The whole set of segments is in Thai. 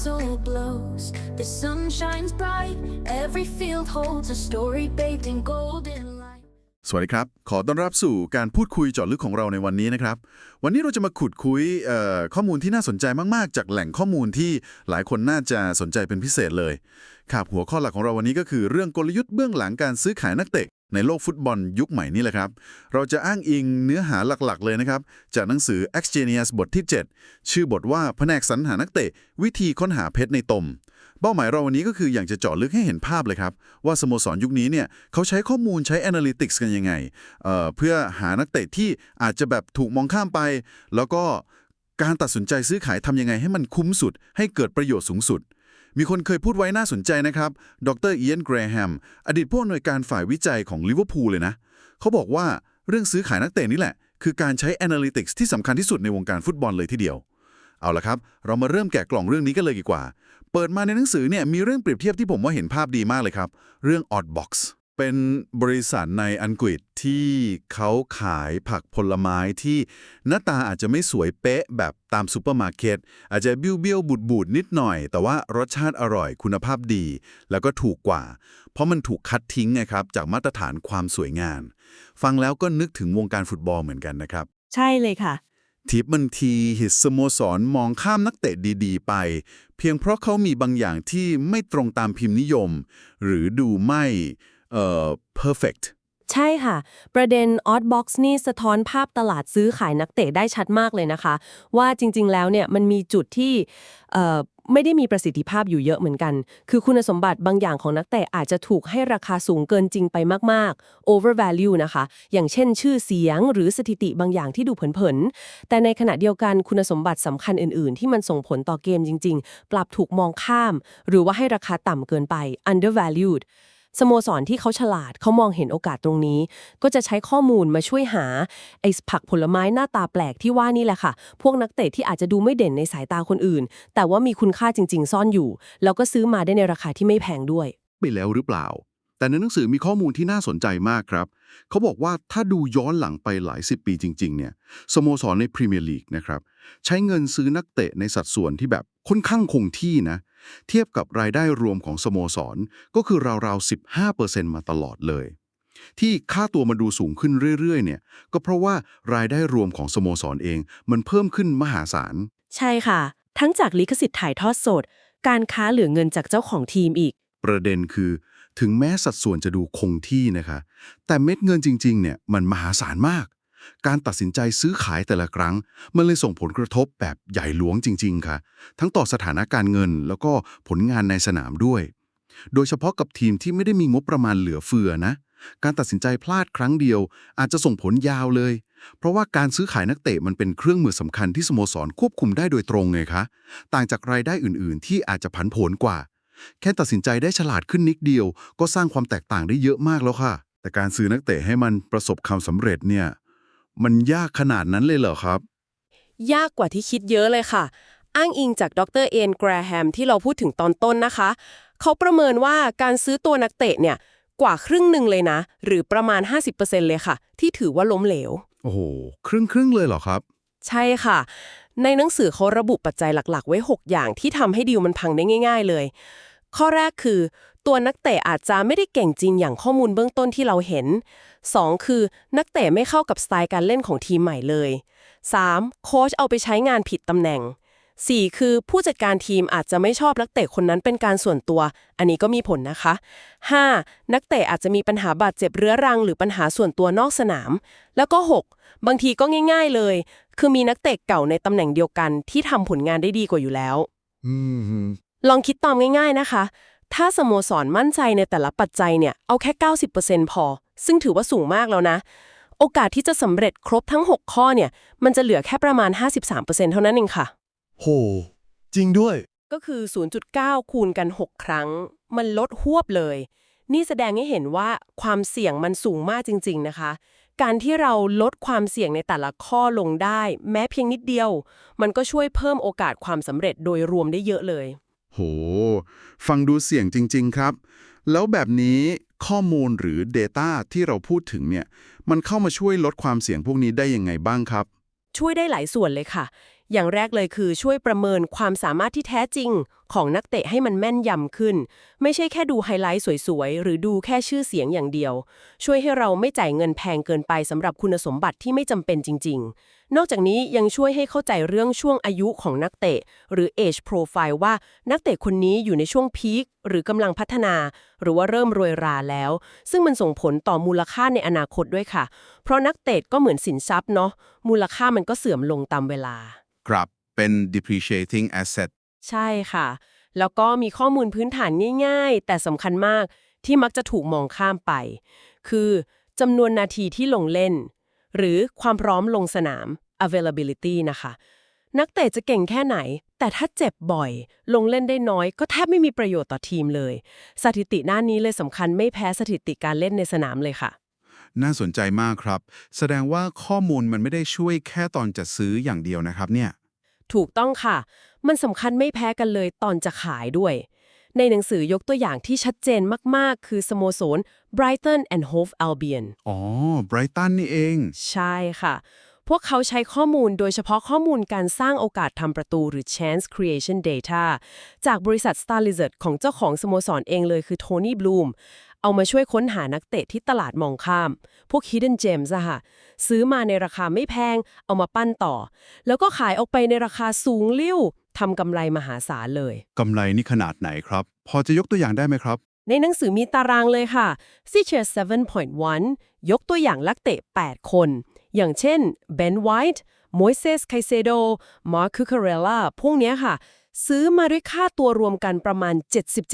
whistle blows, the sun shines bright. Every field holds a story baked in golden light. สวัสดีครับ ขอต้อนรับสู่การพูดคุยเจาะลึกของเราในวันนี้นะครับ วันนี้เราจะมาขุดคุยข้อมูลที่น่าสนใจมาก ๆ จากแหล่งข้อมูลที่หลายคนน่าจะสนใจเป็นพิเศษเลยครับหัวข้อหลักของเราวันนี้ก็คือเรื่องกลยุทธ์เบื้องหลังการซื้อขายนักเตะ ในโลกฟุตบอลยุคใหม่นี่แหละครับ เราจะอ้างอิงเนื้อหาหลักๆเลยนะครับ จากหนังสือ X Genius บทที่ 7 ชื่อบทว่าแผนกสรรหานักเตะ วิธีค้นหาเพชรในตม เป้าหมายเราวันนี้ก็คืออยากจะเจาะลึกให้เห็นภาพเลยครับ ว่าสโมสรยุคนี้เนี่ยเขาใช้ข้อมูลใช้ Analytics กันยังไงเเพื่อหานักเตะที่อาจจะแบบถูกมองข้ามไป แล้วก็การตัดสินใจซื้อขายทำยังไงให้มันคุ้มสุด ให้เกิดประโยชน์สูงสุด มีคนเคยพูดไว้น่าสนใจนะครับ ดรเอียนเกรแฮม อดีตผู้อำนวยการฝ่ายวิจัยของลิเวอร์พูลเลยนะ เขาบอกว่าเรื่องซื้อขายนักเตะนี่แหละ คือการใช้ Analytics ที่สำคัญที่สุดในวงการฟุตบอลเลยทีเดียว เอาละครับ เรามาเริ่มแกะกล่องเรื่องนี้กันเลยดีกว่า เปิดมาในหนังสือเนี่ยมีเรื่องเปรียบเทียบที่ผมว่าเห็นภาพดีมากเลยครับ เรื่อง Oddbox เป็นบริษัทในอังกฤษที่เขาขายผักผลไม้ที่หน้าตาอาจจะไม่สวยเป๊ะแบบตามซูเปอร์มาร์เก็ตอาจจะเบี้ยวเบี้ยวบูดบูดๆนิดหน่อย แต่ว่ารสชาติอร่อยคุณภาพดี แล้วก็ถูกกว่า เพราะมันถูกคัดทิ้งไงครับ จากมาตรฐานความสวยงามฟังแล้วก็นึกถึงวงการฟุตบอลเหมือนกันนะครับ ใช่เลยค่ะทิปบางทีหิตสโมสรมองข้ามนักเตะดีๆ ไป เพียงเพราะเขามีบางอย่างที่ไม่ตรงตามพิมพ์นิยม หรือดูไม่ เอ่อ perfect ใช่ค่ะ ประเด็น Oddbox นี่สะท้อนภาพตลาดซื้อขายนักเตะได้ชัดมากเลยนะคะ ว่าจริงๆ แล้วเนี่ยมันมีจุดที่เออไม่ได้มีประสิทธิภาพอยู่เยอะเหมือนกัน คือคุณสมบัติบางอย่างของนักเตะอาจจะถูกให้ราคาสูงเกินจริงไปมากๆ over value นะคะ อย่างเช่นชื่อเสียงหรือสถิติบางอย่างที่ดูเผินๆ แต่ในขณะเดียวกันคุณสมบัติสำคัญอื่นๆ ที่มันส่งผลต่อเกมจริง ๆ ปรับถูกมองข้าม หรือว่าให้ราคาต่ำเกินไป undervalued สโมสรที่เขาฉลาดเขามองเห็นโอกาสตรงนี้ ก็จะใช้ข้อมูลมาช่วยหาไอ้ผักผลไม้หน้าตาแปลกที่ว่านี่แหละค่ะ พวกนักเตะที่อาจจะดูไม่เด่นในสายตาคนอื่น แต่ว่ามีคุณค่าจริง ๆ ซ่อนอยู่ แล้วก็ซื้อมาได้ในราคาที่ไม่แพงด้วย ไปแล้วหรือเปล่า แต่ในหนังสือมีข้อมูลที่น่าสนใจมากครับ เขาบอกว่าถ้าดูย้อนหลังไปหลายสิบปีจริง ๆ เนี่ยสโมสรในพรีเมียร์ลีกนะครับใช้เงินซื้อนักเตะในสัดส่วนที่แบบค่อนข้างคงที่นะ เทียบกับรายได้รวมของสโมสร ก็คือราวๆ 15%มาตลอดเลย ที่ค่าตัวมันดูสูงขึ้นเรื่อย ๆ เนี่ย ก็เพราะว่ารายได้รวมของสโมสรเอง มันเพิ่มขึ้นมหาศาล ใช่ค่ะ ทั้งจากลิขสิทธิ์ถ่ายทอดสด การค้าเหลือเงินจากเจ้าของทีมอีก ประเด็นคือ ถึงแม้สัดส่วนจะดูคงที่นะคะ แต่เม็ดเงินจริงๆเนี่ยมันมหาศาลมาก การตัดสินใจซื้อขายแต่ละครั้ง มันเลยส่งผลกระทบแบบใหญ่หลวงจริง ๆค่ะ ทั้งต่อสถานะการเงิน แล้วก็ผลงานในสนามด้วย โดยเฉพาะกับทีมที่ไม่ได้มีงบประมาณเหลือเฟือนะ การตัดสินใจพลาดครั้งเดียว อาจจะส่งผลยาวเลย เพราะว่าการซื้อขายนักเตะมันเป็นเครื่องมือสำคัญที่สโมสรควบคุมได้โดยตรงไงคะต่างจากรายได้อื่น ๆ ที่อาจจะผันผวนกว่า แค่ตัดสินใจได้ฉลาดขึ้นนิดเดียว ก็สร้างความแตกต่างได้เยอะมากแล้วค่ะ แต่การซื้อนักเตะให้มันประสบความสำเร็จเนี่ย มันยากขนาดนั้นเลยเหรอครับ ยากกว่าที่คิดเยอะเลยค่ะ อ้างอิงจากดรเอนแกรแฮมที่เราพูดถึงตอนต้นนะคะ เขาประเมินว่าการซื้อตัวนักเตะเนี่ยกว่าครึ่งหนึ่งเลยนะ หรือประมาณ 50%เลยค่ะ ที่ถือว่าล้มเหลว โอ้โห ครึ่งครึ่งๆเลยเหรอครับ ใช่ค่ะ ในหนังสือเขาระบุปัจจัยหลัก ๆ ไว้ 6 อย่างที่ทำให้ดีลมันพังได้ง่าย ๆ เลย ข้อแรกคือ ตัวนักเตะอาจจะไม่ได้เก่งจริงอย่างข้อมูลเบื้องต้นที่เราเห็น 2. คือนักเตะไม่เข้ากับสไตล์การเล่นของทีมใหม่เลย 3. โค้ชเอาไปใช้งานผิดตำแหน่ง 4. คือผู้จัดการทีมอาจจะไม่ชอบนักเตะคนนั้นเป็นการส่วนตัว อันนี้ก็มีผลนะคะ 5. นักเตะอาจจะมีปัญหาบาดเจ็บเรื้อรัง หรือปัญหาส่วนตัวนอกสนาม แล้วก็ 6. บางทีก็ง่าย ๆเลย คือมีนักเตะเก่าในตำแหน่งเดียวกันที่ทำผลงานได้ดีกว่าอยู่แล้ว อืม ลองคิดตามง่ายๆนะคะ ถ้าสโมสรมั่นใจในแต่ละปัจจัยเนี่ย เอาแค่ 90%พอ ซึ่งถือว่าสูงมากแล้วนะ โอกาสที่จะสำเร็จครบทั้ง 6 ข้อเนี่ย มันจะเหลือแค่ประมาณ 53%เท่านั้นเองค่ะ โห จริงด้วย ก็คือ 0.9 คูณกัน 6 ครั้ง มันลดหวบเลย นี่แสดงให้เห็นว่าความเสี่ยงมันสูงมากจริง ๆ นะคะ การที่เราลดความเสี่ยงในแต่ละข้อลงได้ แม้เพียงนิดเดียว มันก็ช่วยเพิ่มโอกาสความสำเร็จโดยรวมได้เยอะเลย โห ฟังดูเสี่ยงจริง ๆ ครับ แล้วแบบนี้ข้อมูลหรือ Data ที่เราพูดถึงเนี่ย มันเข้ามาช่วยลดความเสี่ยงพวกนี้ได้ยังไงบ้างครับ ช่วยได้หลายส่วนเลยค่ะ อย่างแรกเลยคือช่วยประเมินความสามารถที่แท้จริง ของนักเตะให้มันแม่นยำขึ้น ไม่ใช่แค่ดูไฮไลท์สวยๆ หรือดูแค่ชื่อเสียงอย่างเดียว ช่วยให้เราไม่จ่ายเงินแพงเกินไปสำหรับคุณสมบัติที่ไม่จำเป็นจริง ๆ นอกจากนี้ยังช่วยให้เข้าใจเรื่องช่วงอายุของนักเตะ หรือ age profile ว่านักเตะคนนี้อยู่ในช่วงพีคหรือกำลังพัฒนา หรือว่าเริ่มรวยราแล้ว ซึ่งมันส่งผลต่อมูลค่าในอนาคตด้วยค่ะ เพราะนักเตะก็เหมือนสินทรัพย์เนาะมูลค่ามันก็เสื่อมลงตามเวลา ครับเป็น depreciating asset ใช่ค่ะ แล้วก็มีข้อมูลพื้นฐานง่าย ๆ แต่สำคัญมากที่มักจะถูกมองข้ามไป คือจำนวนนาทีที่ลงเล่น หรือความพร้อมลงสนาม availability นะคะ นักเตะจะเก่งแค่ไหน แต่ถ้าเจ็บบ่อย ลงเล่นได้น้อย ก็แทบไม่มีประโยชน์ต่อทีมเลย สถิติหน้านี้เลยสำคัญไม่แพ้สถิติการเล่นในสนามเลยค่ะน่าสนใจมากครับ แสดงว่าข้อมูลมันไม่ได้ช่วยแค่ตอนจะซื้ออย่างเดียวนะครับเนี่ย ถูกต้องค่ะ มันสำคัญไม่แพ้กันเลยตอนจะขายด้วย ในหนังสือยกตัวอย่างที่ชัดเจนมาก ๆ คือสโมสร Brighton and Hove Albion อ๋อไบรตันนี่เอง ใช่ค่ะ พวกเขาใช้ข้อมูลโดยเฉพาะข้อมูลการสร้างโอกาสทำประตูหรือ chance creation data จากบริษัท Star Lizard ของเจ้าของสโมสรเองเลยคือโทนี่บลูมเอามาช่วยค้นหานักเตะที่ตลาดมองข้าม พวก hidden gems อะค่ะ ซื้อมาในราคาไม่แพง เอามาปั้นต่อ แล้วก็ขายออกไปในราคาสูงลิ่ว ทำกำไรมหาศาลเลย กำไรนี่ขนาดไหนครับ พอจะยกตัวอย่างได้ไหมครับ ในหนังสือมีตารางเลยค่ะ s e a c h e r 7.1 ยกตัวอย่างนักเตะ 8 คน อย่างเช่น Ben White Moises Caicedo Marc Cucurella พวกเนี้ยค่ะ ซื้อมาด้วยค่าตัวรวมกันประมาณ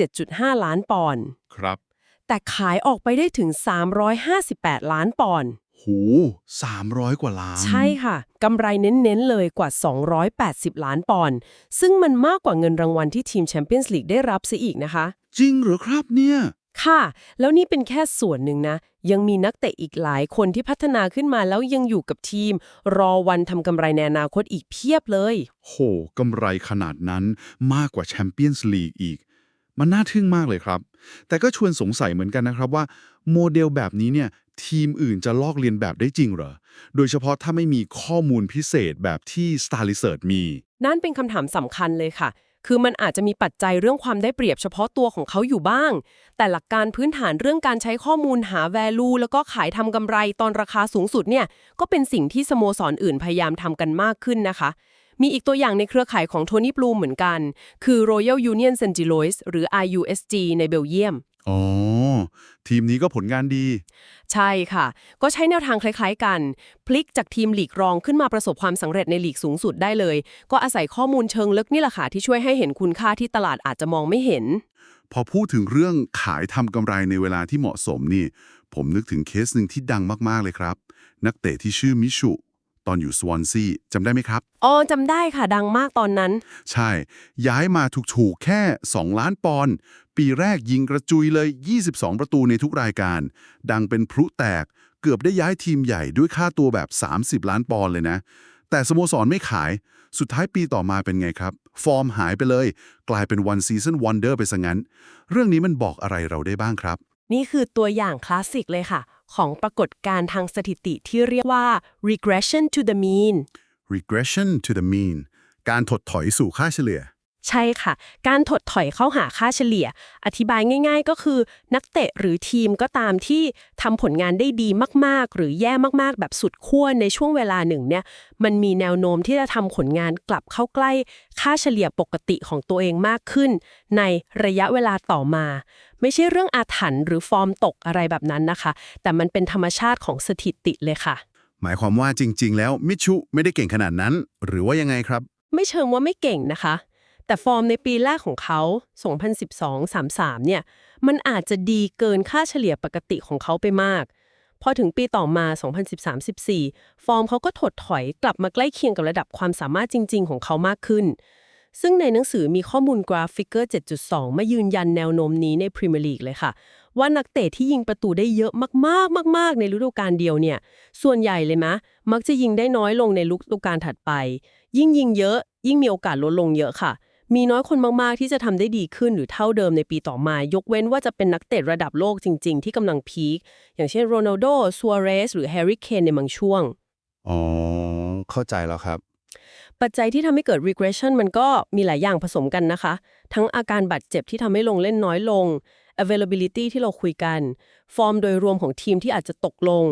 77.5 ล้านปอนด์ครับ แต่ขายออกไปได้ถึง 358 ล้านปอนด์ หู300 กว่าล้าน ใช่ค่ะกำไรเน้น ๆ เลยกว่า 280 ล้านปอนด์ซึ่งมันมากกว่าเงินรางวัลที่ทีมแชมเปี้ยนส์ลีกได้รับซะอีกนะคะ จริงเหรอครับเนี่ย ค่ะ แล้วนี่เป็นแค่ส่วนหนึ่งนะ ยังมีนักเตะอีกหลายคนที่พัฒนาขึ้นมาแล้วยังอยู่กับทีม รอวันทำกำไรในอนาคตอีกเพียบเลย โหกำไรขนาดนั้นมากกว่าแชมเปี้ยนส์ลีกอีก มันน่าทึ่งมากเลยครับ แต่ก็ชวนสงสัยเหมือนกันนะครับว่า โมเดลแบบนี้เนี่ย ทีมอื่นจะลอกเลียนแบบได้จริงเหรอ โดยเฉพาะถ้าไม่มีข้อมูลพิเศษแบบที่ Star Research มี นั่นเป็นคำถามสำคัญเลยค่ะ คือมันอาจจะมีปัจจัยเรื่องความได้เปรียบเฉพาะตัวของเขาอยู่บ้าง แต่หลักการพื้นฐานเรื่องการใช้ข้อมูลหา value แล้วก็ขายทำกำไรตอนราคาสูงสุดเนี่ย ก็เป็นสิ่งที่สโมสรออื่นพยายามทำกันมากขึ้นนะคะมีอีกตัวอย่างในเครือข่ายของโทนี่บลูมเหมือนกัน คือ Royal Union s a n t Gilois หรือ RUSG ในเบลเยียม อ๋อ ทีมนี้ก็ผลงานดี ใช่ค่ะ ก็ใช้แนวทางคล้ายๆกัน พลิกจากทีมลีกรองขึ้นมาประสบความสำเร็จในลีกสูงสุดได้เลย ก็อาศัยข้อมูลเชิงลึกนี่แหละค่ะที่ช่วยให้เห็นคุณค่าที่ตลาดอาจจะมองไม่เห็น พอพูดถึงเรื่องขายทำกำไรในเวลาที่เหมาะสมนี่ ผมนึกถึงเคสหนึ่งที่ดังมากๆเลยครับ นักเตะที่ชื่อมิชุ ตอนอยู่สวอนซีจำได้ไหมครับ อ๋อจำได้ค่ะดังมากตอนนั้น ใช่ ย้ายมาถูกๆ แค่ 2 ล้านปอนด์ปีแรกยิงกระจุยเลย 22 ประตูในทุกรายการ ดังเป็นพลุแตก เกือบได้ย้ายทีมใหญ่ด้วยค่าตัวแบบ 30 ล้านปอนด์เลยนะ แต่สโมสรไม่ขาย สุดท้ายปีต่อมาเป็นไงครับ ฟอร์มหายไปเลย กลายเป็น one season wonder ไปซะงั้น เรื่องนี้มันบอกอะไรเราได้บ้างครับ นี่คือตัวอย่างคลาสสิกเลยค่ะ ของปรากฏการณ์ทางสถิติที่เรียกว่า regression to the mean regression to the mean การถดถอยสู่ค่าเฉลี่ย ใช่ค่ะ การถดถอยเข้าหาค่าเฉลี่ย อธิบายง่าย ๆ ก็คือ นักเตะหรือทีมก็ตามที่ทำผลงานได้ดีมาก ๆ หรือแย่มากๆ แบบสุดขั้วในช่วงเวลาหนึ่งเนี่ย มันมีแนวโน้มที่จะทำผลงานกลับเข้าใกล้ ค่าเฉลี่ยปกติของตัวเองมากขึ้น ในระยะเวลาต่อมา ไม่ใช่เรื่องอาถรรพ์หรือฟอร์มตกอะไรแบบนั้นนะคะ แต่มันเป็นธรรมชาติของสถิติเลยค่ะ หมายความว่าจริง ๆ แล้วมิชุไม่ได้เก่งขนาดนั้น หรือว่ายังไงครับ ไม่เชิงว่าไม่เก่งนะคะ แต่ฟอร์มในปีแรกของเขา 2012-33 เนี่ย มันอาจจะดีเกินค่าเฉลี่ยปกติของเขาไปมากพอถึงปีต่อมา 2013-14 ฟอร์มเขาก็ถดถอยกลับมาใกล้เคียงกับระดับความสามารถจริง ๆ ของเขามากขึ้น ซึ่งในหนังสือมีข้อมูลกราฟิกเกอร์ 7.2 มายืนยันแนวโน้มนี้ในพรีเมียร์ลีกเลยค่ะ ว่านักเตะที่ยิงประตูได้เยอะมากๆ มาก ๆ ในฤดูกาลเดียวเนี่ย ส่วนใหญ่เลยมะ มักจะยิงได้น้อยลงในฤดูกาลถัดไป ยิ่งยิงเยอะ ยิ่งมีโอกาสลดลงเยอะค่ะ มีน้อยคนมาก ๆ ที่จะทำได้ดีขึ้นหรือเท่าเดิมในปีต่อมา ยกเว้นว่าจะเป็นนักเตะระดับโลกจริง ๆ ที่กำลังพีค อย่างเช่นโรนัลโดซัวเรสหรือแฮร์รี่เคนในบางช่วง อ๋อ เข้าใจแล้วครับ ปัจจัยที่ทำให้เกิด regression มันก็มีหลายอย่างผสมกันนะคะ ทั้งอาการบาดเจ็บที่ทำให้ลงเล่นน้อยลง availability ที่เราคุยกัน ฟอร์มโดยรวมของทีมที่อาจจะตกลง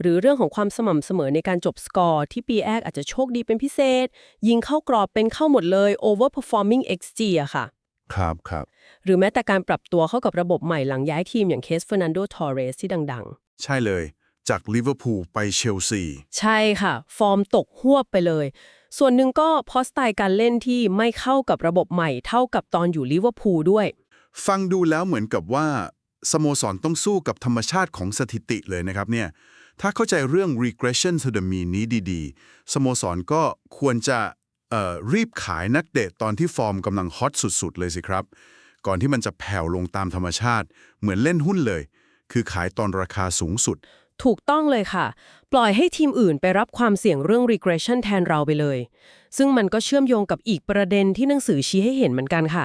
หรือเรื่องของความสม่ำเสมอในการจบสกอร์ที่ปีแรกอาจจะโชคดีเป็นพิเศษ ยิงเข้ากรอบเป็นเข้าหมดเลย overperforming xg อะค่ะ ครับครับ หรือแม้แต่การปรับตัวเข้ากับระบบใหม่หลังย้ายทีมอย่างเคสเฟอร์นันโด ทอร์เรสที่ดังๆ ใช่เลย จากลิเวอร์พูลไปเชลซี ใช่ค่ะ ฟอร์มตกหวบไปเลย ส่วนหนึ่งก็เพราะสไตล์การเล่นที่ไม่เข้ากับระบบใหม่เท่ากับตอนอยู่ลิเวอร์พูลด้วย ฟังดูแล้วเหมือนกับว่า สโมสรต้องสู้กับธรรมชาติของสถิติเลยนะครับเนี่ย ถ้าเข้าใจเรื่อง regression to the mean นี้ดีๆ สโมสรก็ควรจะรีบขายนักเตะตอนที่ฟอร์มกำลังฮอตสุดๆ เลยสิครับ ก่อนที่มันจะแผ่วลงตามธรรมชาติ เหมือนเล่นหุ้นเลย คือขายตอนราคาสูงสุด ถูกต้องเลยค่ะ ปล่อยให้ทีมอื่นไปรับความเสี่ยงเรื่อง regression แทนเราไปเลย ซึ่งมันก็เชื่อมโยงกับอีกประเด็นที่หนังสือชี้ให้เห็นเหมือนกันค่ะ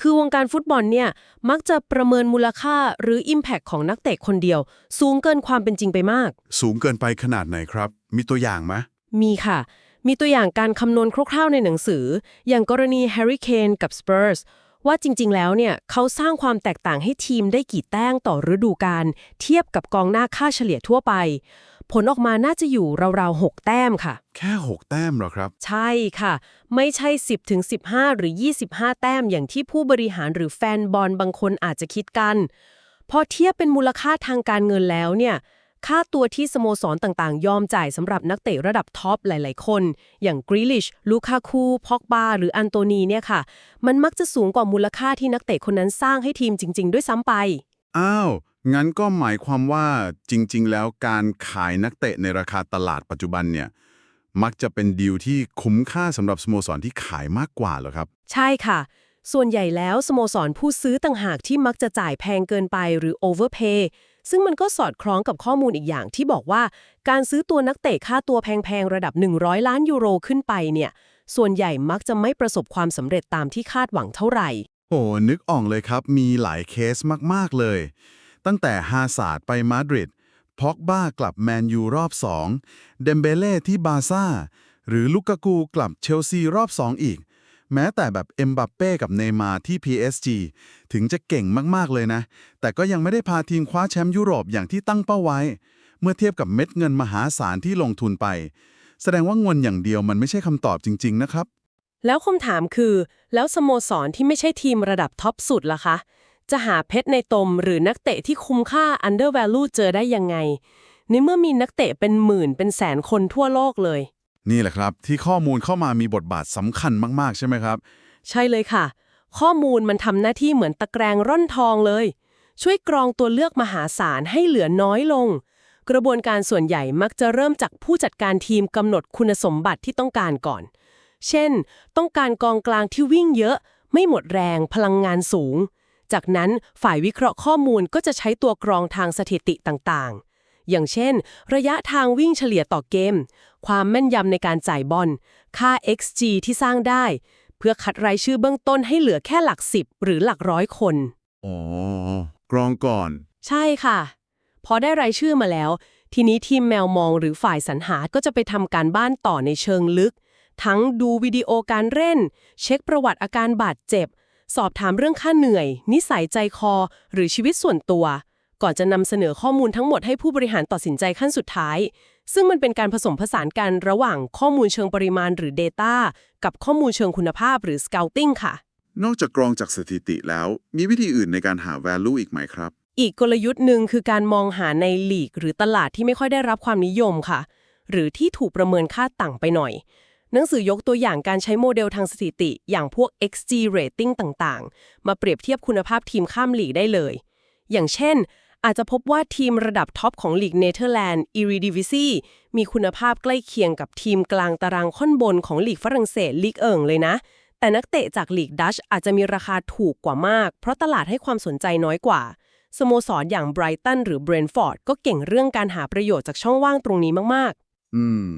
คือวงการฟุตบอลเนี่ย มักจะประเมินมูลค่าหรือ Impact ของนักเตะคนเดียว สูงเกินความเป็นจริงไปมาก สูงเกินไปขนาดไหนครับ มีตัวอย่างไหมมีค่ะ มีตัวอย่างการคำนวณคร่าวๆในหนังสือ อย่างกรณี Harry Kane กับ Spurs ว่าจริงๆ แล้วเนี่ยเขาสร้างความแตกต่างให้ทีมได้กี่แต้มต่อฤดูกาลเทียบกับกองหน้าค่าเฉลี่ยทั่วไป ผลออกมาน่าจะอยู่ราวๆ6แต้มค่ะ แค่ 6 แต้มเหรอครับ ใช่ค่ะ ไม่ใช่ 10ถึง15 หรือ 25 แต้มอย่างที่ผู้บริหารหรือแฟนบอลบางคนอาจจะคิดกัน พอเทียบเป็นมูลค่าทางการเงินแล้วเนี่ย ค่าตัวที่สโมสรต่างๆ ยอมจ่ายสำหรับนักเตะระดับท็อปหลาย ๆ คน อย่างกริลิช ลูคาคูพอกบา หรืออันโตนีเนี่ยค่ะ มันมักจะสูงกว่ามูลค่าที่นักเตะคนนั้นสร้างให้ทีมจริง ๆ ด้วยซ้ำไป อ้าว งั้นก็หมายความว่าจริง ๆ แล้วการขายนักเตะในราคาตลาดปัจจุบันเนี่ย มักจะเป็นดีลที่คุ้มค่าสำหรับสโมสรที่ขายมากกว่าเหรอครับ ใช่ค่ะส่วนใหญ่แล้วสโมสรผู้ซื้อต่างหากที่มักจะจ่ายแพงเกินไปหรือ overpay ซึ่งมันก็สอดคล้องกับข้อมูลอีกอย่างที่บอกว่า การซื้อตัวนักเตะค่าตัวแพงๆ ระดับ 100 ล้านยูโรขึ้นไปเนี่ย ส่วนใหญ่มักจะไม่ประสบความสำเร็จตามที่คาดหวังเท่าไหร่โอ้นึกอ่อกเลยครับ มีหลายเคสมากๆเลย ตั้งแต่ฮาซาร์ดไปมาดริดพ็อกบ้ากลับแมนยูรอบ2เดมเบเล่ที่บาซ่าหรือลูกากูกลับเชลซีรอบ 2 อีก แม้แต่แบบเอ็มบัปเป้กับเนย์มาร์ที่ PSG ถึงจะเก่งมาก ๆ เลยนะ แต่ก็ยังไม่ได้พาทีมคว้าแชมป์ยุโรปอย่างที่ตั้งเป้าไว้ เมื่อเทียบกับเม็ดเงินมหาศาลที่ลงทุนไป แสดงว่าเงินอย่างเดียวมันไม่ใช่คำตอบจริง ๆ นะครับ แล้วคำถามคือ แล้วสโมสรที่ไม่ใช่ทีมระดับท็อปสุดล่ะคะ จะหาเพชรในตมหรือนักเตะที่คุ้มค่า under value เจอได้ยังไงในเมื่อมีนักเตะเป็นหมื่นเป็นแสนคนทั่วโลกเลย นี่แหละครับ ที่ข้อมูลเข้ามามีบทบาทสำคัญมากๆ ใช่ไหมครับ ใช่เลยค่ะ ข้อมูลมันทำหน้าที่เหมือนตะแกรงร่อนทองเลย ช่วยกรองตัวเลือกมหาศาลให้เหลือน้อยลง กระบวนการส่วนใหญ่มักจะเริ่มจากผู้จัดการทีมกำหนดคุณสมบัติที่ต้องการก่อน เช่น ต้องการกองกลางที่วิ่งเยอะ ไม่หมดแรงพลังงานสูง จากนั้นฝ่ายวิเคราะห์ข้อมูลก็จะใช้ตัวกรองทางสถิติต่างๆ อย่างเช่น ระยะทางวิ่งเฉลี่ยต่อเกม ความแม่นยำในการจ่ายบอล ค่า XG ที่สร้างได้ เพื่อคัดรายชื่อเบื้องต้นให้เหลือแค่หลักสิบหรือหลักร้อยคน อ๋อ กรองก่อน ใช่ค่ะ พอได้รายชื่อมาแล้ว ทีนี้ทีมแมวมองหรือฝ่ายสรรหาก็จะไปทำการบ้านต่อในเชิงลึก ทั้งดูวิดีโอการเล่น เช็คประวัติอาการบาดเจ็บ สอบถามเรื่องค่าเหนื่อย นิสัยใจคอ หรือชีวิตส่วนตัว ก่อนจะนำเสนอข้อมูลทั้งหมดให้ผู้บริหารตัดสินใจขั้นสุดท้าย ซึ่งมันเป็นการผสมผสานกันระหว่างข้อมูลเชิงปริมาณหรือ Data กับข้อมูลเชิงคุณภาพหรือ Scouting ค่ะ นอกจากกรองจากสถิติแล้ว มีวิธีอื่นในการหา value อีกไหมครับ อีกกลยุทธ์หนึ่งคือการมองหาในลีก หรือตลาดที่ไม่ค่อยได้รับความนิยมค่ะ หรือที่ถูกประเมินค่าต่ำไปหน่อยหนังสือยกตัวอย่างการใช้โมเดลทางสถิติ อย่างพวก XG rating ต่างๆ มาเปรียบเทียบคุณภาพทีมข้ามลีกได้เลย อย่างเช่น อาจจะพบว่าทีมระดับท็อปของลีกเนเธอร์แลนด์ Eredivisie มีคุณภาพใกล้เคียงกับทีมกลางตารางค่อนบนของลีกฝรั่งเศสลีกเอิงเลยนะ แต่นักเตะจากลีกดัชอาจจะมีราคาถูกกว่ามาก เพราะตลาดให้ความสนใจน้อยกว่า สโมสรอย่างไบรตันหรือเบรนฟอร์ดก็เก่งเรื่องการหาประโยชน์จากช่องว่างตรงนี้มากอืม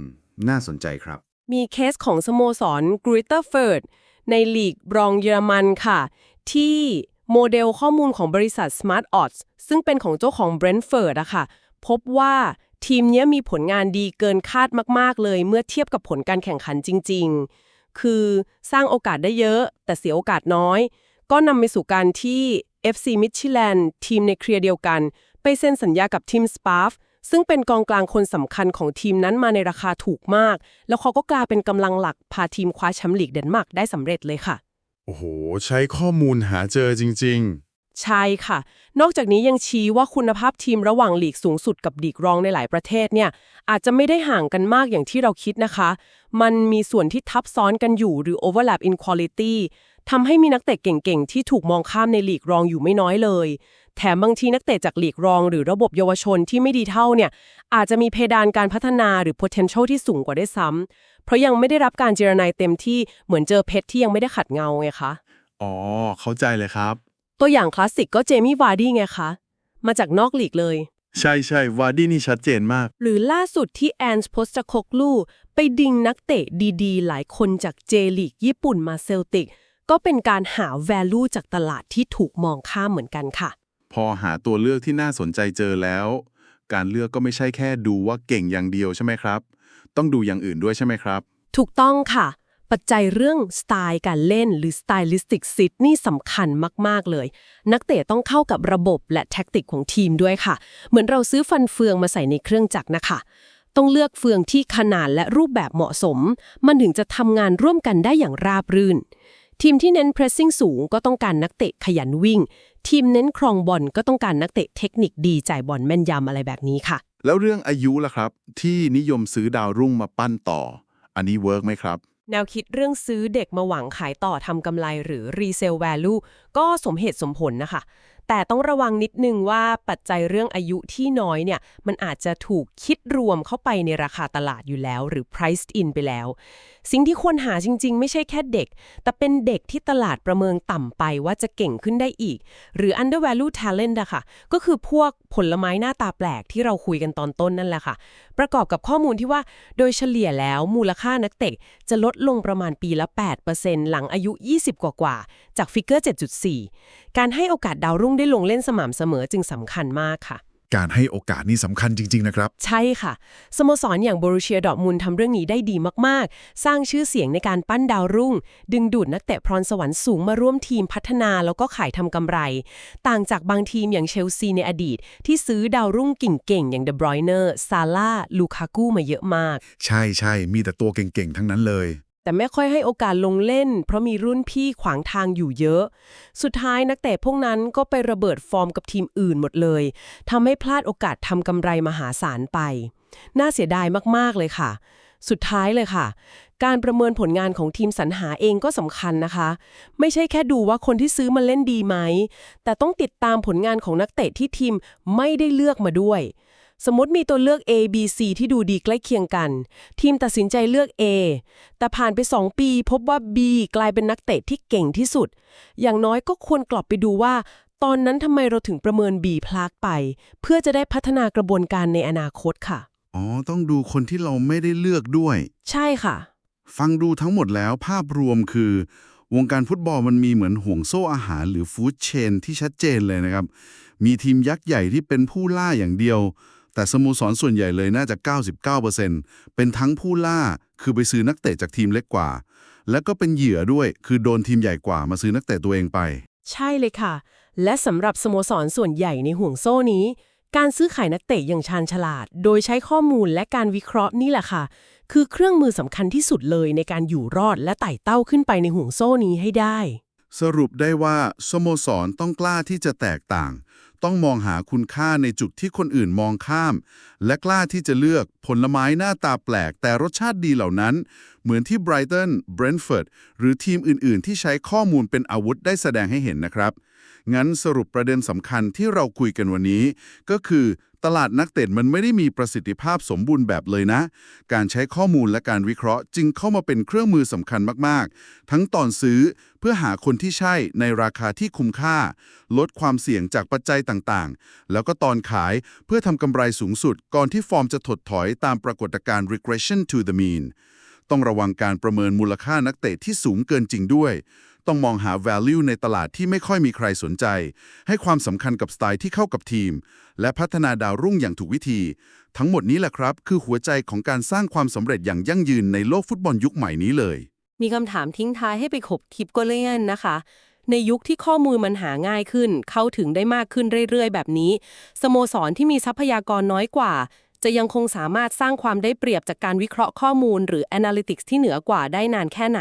น่าสนใจครับๆมีเคสของสโมสรกริตเตอร์เฟิร์ดในลีกรองเยอรมันค่ะ ที่โมเดลข้อมูลของบริษัท Smart Odds ซึ่งเป็นของเจ้าของ Brentford อะค่ะ พบว่าทีมนี้มีผลงานดีเกินคาดมาก ๆ เลย เมื่อเทียบกับผลการแข่งขันจริง ๆ คือสร้างโอกาสได้เยอะ แต่เสียโอกาสน้อย ก็นำไปสู่การที่ FC Midtjylland ทีมในเครือเดียวกัน ไปเซ็นสัญญากับทีมสปาฟซึ่งเป็นกองกลางคนสำคัญของทีมนั้นมาในราคาถูกมาก แล้วเขาก็กลายเป็นกำลังหลักพาทีมคว้าแชมป์ลีกเดนมาร์กได้สำเร็จเลยค่ะ โอ้โห ใช้ข้อมูลหาเจอจริง ใช่ค่ะ นอกจากนี้ยังชี้ว่าคุณภาพทีมระหว่างลีกสูงสุดกับลีกรองในหลายประเทศเนี่ย อาจจะไม่ได้ห่างกันมากอย่างที่เราคิดนะคะ มันมีส่วนที่ทับซ้อนกันอยู่หรือ overlap in quality ทำให้มีนักเตะเก่งๆ ที่ถูกมองข้ามในลีกรองอยู่ไม่น้อยเลย แถมบางทีนักเตะจากลีกรอง หรือระบบเยาวชนที่ไม่ดีเท่าเนี่ย อาจจะมีเพดานการพัฒนาหรือ potential ที่สูงกว่าได้ซ้ำเพราะยังไม่ได้รับการเจรนายเต็มที่เหมือนเจอเพชรที่ยังไม่ได้ขัดเงาไงคะ อ๋อ เข้าใจเลยครับ ตัวอย่างคลาสสิกก็เจมี่วาร์ดี้ไงคะ มาจากนอกลีกเลย ใช่ใช่วาร์ดี้นี่ชัดเจนมาก หรือล่าสุดที่แอนส์โพสตาโคกลูไปดิงนักเตะดีๆ หลายคนจากเจลีกญี่ปุ่นมาเซลติก ก็เป็นการหา value จากตลาดที่ถูกมองข้ามเหมือนกันค่ะ พอหาตัวเลือกที่น่าสนใจเจอแล้ว การเลือกก็ไม่ใช่แค่ดูว่าเก่งอย่างเดียวใช่ไหมครับ ต้องดูอย่างอื่นด้วยใช่ไหมครับ ถูกต้องค่ะ ปัจจัยเรื่องสไตล์การเล่นหรือ stylistic fit นี่สำคัญมาก ๆ เลย นักเตะต้องเข้ากับระบบและแท็กติกของทีมด้วยค่ะ เหมือนเราซื้อฟันเฟืองมาใส่ในเครื่องจักรนะคะ ต้องเลือกเฟืองที่ขนาดและรูปแบบเหมาะสม มันถึงจะทำงานร่วมกันได้อย่างราบรื่น ทีมที่เน้น pressing สูงก็ต้องการนักเตะขยันวิ่ง ทีมเน้นครองบอลก็ต้องการนักเตะเทคนิคดีจ่ายบอลแม่นยำอะไรแบบนี้ค่ะ แล้วเรื่องอายุล่ะครับ ที่นิยมซื้อดาวรุ่งมาปั้นต่อ อันนี้เวิร์กไหมครับ แนวคิดเรื่องซื้อเด็กมาหวังขายต่อทำกำไรหรือ resale value ก็สมเหตุสมผลนะคะ แต่ต้องระวังนิดนึงว่าปัจจัยเรื่องอายุที่น้อยเนี่ย มันอาจจะถูกคิดรวมเข้าไปในราคาตลาดอยู่แล้ว หรือ priced in ไปแล้ว สิ่งที่ควรหาจริง ๆ ไม่ใช่แค่เด็ก แต่เป็นเด็กที่ตลาดประเมินต่ำไปว่าจะเก่งขึ้นได้อีก หรือ undervalue talent อะค่ะก็คือพวกผลไม้หน้าตาแปลกที่เราคุยกันตอนต้นนั่นแหละค่ะ ประกอบกับข้อมูลที่ว่าโดยเฉลี่ยแล้วมูลค่านักเตะจะลดลงประมาณปีละ 8%หลังอายุ 20 กว่าๆจากฟิกเกอร์ 7.4 การให้โอกาสดาวรุ่งได้ลงเล่นสม่ำเสมอจึงสำคัญมากค่ะ การให้โอกาสนี่สำคัญจริง ๆ นะครับ ใช่ค่ะ สโมสรอย่างบรูเชียดอร์ทมุนด์ทำเรื่องนี้ได้ดีมาก ๆ สร้างชื่อเสียงในการปั้นดาวรุ่ง ดึงดูดนักเตะพรสวรรค์สูงมาร่วมทีมพัฒนาแล้วก็ขายทำกำไร ต่างจากบางทีมอย่างเชลซีในอดีต ที่ซื้อดาวรุ่งเก่ง ๆ อย่างเดบรอยเนอร์ซาร่าลูคากูมาเยอะมาก ใช่ใช่มีแต่ตัวเก่งๆ ทั้งนั้นเลย แต่ไม่ค่อยให้โอกาสลงเล่น เพราะมีรุ่นพี่ขวางทางอยู่เยอะ สุดท้ายนักเตะพวกนั้นก็ไประเบิดฟอร์มกับทีมอื่นหมดเลยทำให้พลาดโอกาสทำกำไรมหาศาลไป น่าเสียดายมากๆเลยค่ะ สุดท้ายเลยค่ะ การประเมินผลงานของทีมสรรหาเองก็สำคัญนะคะ ไม่ใช่แค่ดูว่าคนที่ซื้อมาเล่นดีไหม แต่ต้องติดตามผลงานของนักเตะที่ทีมไม่ได้เลือกมาด้วย สมมติมีตัวเลือก A B C ที่ดูดีใกล้เคียงกัน ทีมตัดสินใจเลือก A แต่ผ่านไป 2 ปี พบว่า B กลายเป็นนักเตะที่เก่งที่สุด อย่างน้อยก็ควรกลับไปดูว่า ตอนนั้นทำไมเราถึงประเมิน B พลากไป เพื่อจะได้พัฒนากระบวนการในอนาคตค่ะ อ๋อ ต้องดูคนที่เราไม่ได้เลือกด้วย ใช่ค่ะ ฟังดูทั้งหมดแล้วภาพรวมคือ วงการฟุตบอลมันมีเหมือนห่วงโซ่อาหารหรือฟู้ดเชนที่ชัดเจนเลยนะครับ มีทีมยักษ์ใหญ่ที่เป็นผู้ล่าอย่างเดียว แต่สโมสรส่วนใหญ่เลยน่าจะ 99%เป็นทั้งผู้ล่าคือไปซื้อนักเตะจากทีมเล็กกว่า แล้วก็เป็นเหยื่อด้วยคือโดนทีมใหญ่กว่ามาซื้อนักเตะตัวเองไป ใช่เลยค่ะ และสำหรับสโมสรส่วนใหญ่ในห่วงโซ่นี้ การซื้อขายนักเตะอย่างชาญฉลาด โดยใช้ข้อมูลและการวิเคราะห์นี่แหละค่ะ คือเครื่องมือสำคัญที่สุดเลยในการอยู่รอดและไต่เต้าขึ้นไปในห่วงโซ่นี้ให้ได้ สรุปได้ว่าสโมสรต้องกล้าที่จะแตกต่าง ต้องมองหาคุณค่าในจุดที่คนอื่นมองข้าม และกล้าที่จะเลือกผลไม้หน้าตาแปลก แต่รสชาติดีเหล่านั้น เหมือนที่ไบรตันเบรนฟอร์ดหรือทีมอื่น ๆ ที่ใช้ข้อมูลเป็นอาวุธได้แสดงให้เห็นนะครับ งั้นสรุปประเด็นสำคัญที่เราคุยกันวันนี้ ก็คือ ตลาดนักเตะมันไม่ได้มีประสิทธิภาพสมบูรณ์แบบเลยนะ การใช้ข้อมูลและการวิเคราะห์ จึงเข้ามาเป็นเครื่องมือสำคัญมากๆ ทั้งตอนซื้อเพื่อหาคนที่ใช่ในราคาที่คุ้มค่า ลดความเสี่ยงจากปัจจัยต่างๆ แล้วก็ตอนขายเพื่อทำกำไรสูงสุด ก่อนที่ฟอร์มจะถดถอยตามปรากฏการณ์ regression to the mean ต้องระวังการประเมินมูลค่านักเตะที่สูงเกินจริงด้วย ต้องมองหา value ในตลาดที่ไม่ค่อยมีใครสนใจ ให้ความสำคัญกับสไตล์ที่เข้ากับทีม และพัฒนาดาวรุ่งอย่างถูกวิธี ทั้งหมดนี้แหละครับ คือหัวใจของการสร้างความสำเร็จอย่างยั่งยืนในโลกฟุตบอลยุคใหม่นี้เลย มีคำถามทิ้งท้ายให้ไปขบทิปก็เล่นนะคะ ในยุคที่ข้อมูลมันหาง่ายขึ้น เข้าถึงได้มากขึ้นเรื่อยๆ แบบนี้ สโมสรที่มีทรัพยากรน้อยกว่า จะยังคงสามารถสร้างความได้เปรียบจากการวิเคราะห์ข้อมูล หรือ Analytics ที่เหนือกว่าได้นานแค่ไหน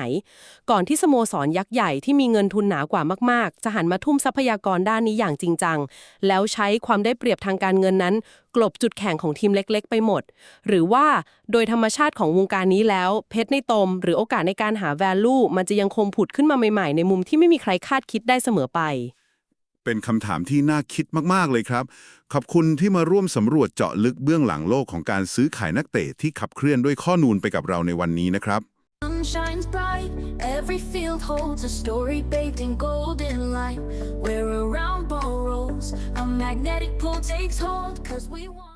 ก่อนที่สโมสรยักษ์ใหญ่ที่มีเงินทุนหนากว่ามาก ๆ จะหันมาทุ่มทรัพยากรด้านนี้อย่างจริงจัง แล้วใช้ความได้เปรียบทางการเงินนั้น กลบจุดแข็งของทีมเล็ก ๆ ไปหมด หรือว่าโดยธรรมชาติของวงการนี้แล้ว เพชรในตม หรือโอกาสในการหา value มันจะยังคงผุดขึ้นมาใหม่ ๆ ในมุมที่ไม่มีใครคาดคิดได้เสมอไป เป็นคำถามที่น่าคิดมาก ๆ เลยครับ ขอบคุณที่มาร่วมสำรวจเจาะลึกเบื้องหลังโลกของการซื้อขายนักเตะที่ขับเคลื่อนด้วยข้อมูลไปกับเราในวันนี้นะครับ sun shines bright. Every field holds a story bathed in golden light. Where a round ball rolls, a magnetic pull takes hold, cause we want.